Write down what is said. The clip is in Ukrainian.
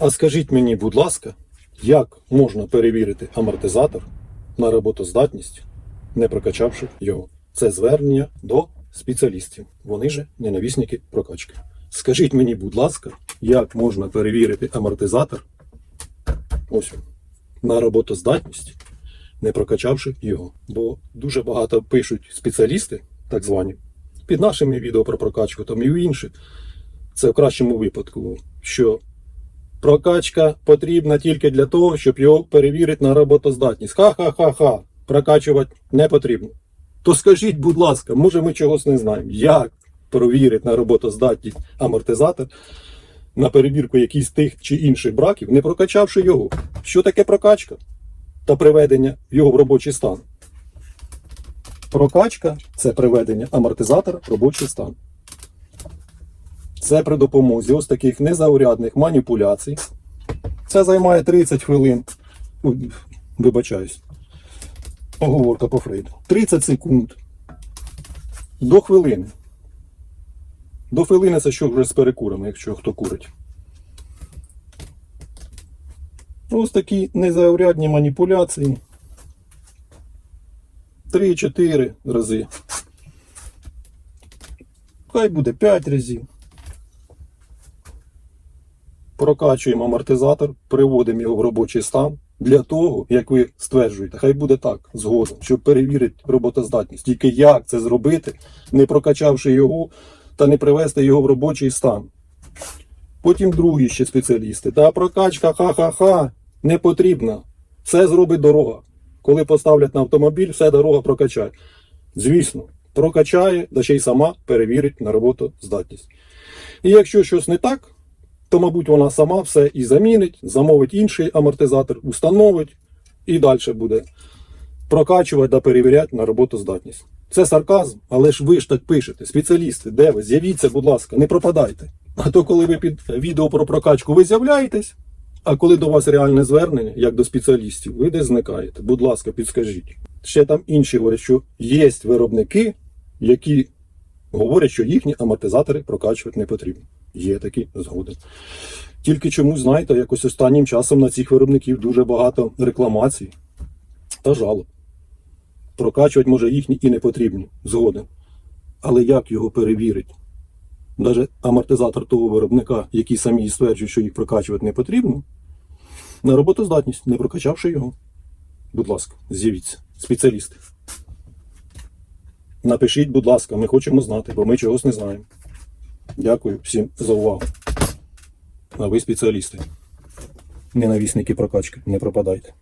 А скажіть мені, будь ласка, як можна перевірити амортизатор на роботоздатність, не прокачавши його? Це звернення до спеціалістів. Вони же ненавісники прокачки. Скажіть мені, будь ласка, як можна перевірити амортизатор ось на роботоздатність, не прокачавши його? Бо дуже багато пишуть спеціалісти, так звані, під нашими відео про прокачку, там і в інших. Це в кращому випадку, що Прокачка потрібна тільки для того, щоб його перевірити на роботоздатність. Ха-ха-ха-ха. Прокачувати не потрібно. То скажіть, будь ласка, може ми чогось не знаємо, як перевірити на роботоздатність амортизатор на перевірку якихось тих чи інших браків, не прокачавши його. Що таке прокачка та приведення його в робочий стан? Прокачка це приведення амортизатора в робочий стан. Це при допомозі ось таких незаурядних маніпуляцій. Це займає 30 хвилин. Вибачаюсь. Оговорка по Фрейду. 30 секунд. До хвилини. До хвилини це що вже з перекурами, якщо хто курить. Ось такі незаурядні маніпуляції. 3-4 рази. Хай буде 5 разів. Прокачуємо амортизатор, приводимо його в робочий стан для того, як ви стверджуєте, хай буде так згодом, щоб перевірити роботоздатність. Тільки як це зробити, не прокачавши його та не привести його в робочий стан. Потім другі ще спеціалісти. Та прокачка ха-ха-ха не потрібна. Все зробить дорога. Коли поставлять на автомобіль, все дорога прокачає. Звісно, прокачає, да ще й сама перевірить на роботоздатність. І якщо щось не так, то, мабуть, вона сама все і замінить, замовить інший амортизатор, установить і далі буде прокачувати та перевіряти на роботоздатність. Це сарказм, але ж ви ж так пишете, спеціалісти, де ви? З'явіться, будь ласка, не пропадайте. А то, коли ви під відео про прокачку ви з'являєтесь, а коли до вас реальне звернення, як до спеціалістів, ви десь зникаєте. Будь ласка, підскажіть. Ще там інші говорять, що є виробники, які говорять, що їхні амортизатори прокачувати не потрібно. Є такі згоди. Тільки чомусь, знаєте, якось останнім часом на цих виробників дуже багато рекламацій та жалоб. Прокачувати може їхні і не потрібні згоден. Але як його перевірити? Навіть амортизатор того виробника, який самі стверджують, що їх прокачувати не потрібно, на роботоздатність, не прокачавши його. Будь ласка, з'явіться, спеціалісти. Напишіть, будь ласка, ми хочемо знати, бо ми чогось не знаємо. Дякую всім за увагу. А ви спеціалісти. Ненавісники прокачки, не пропадайте.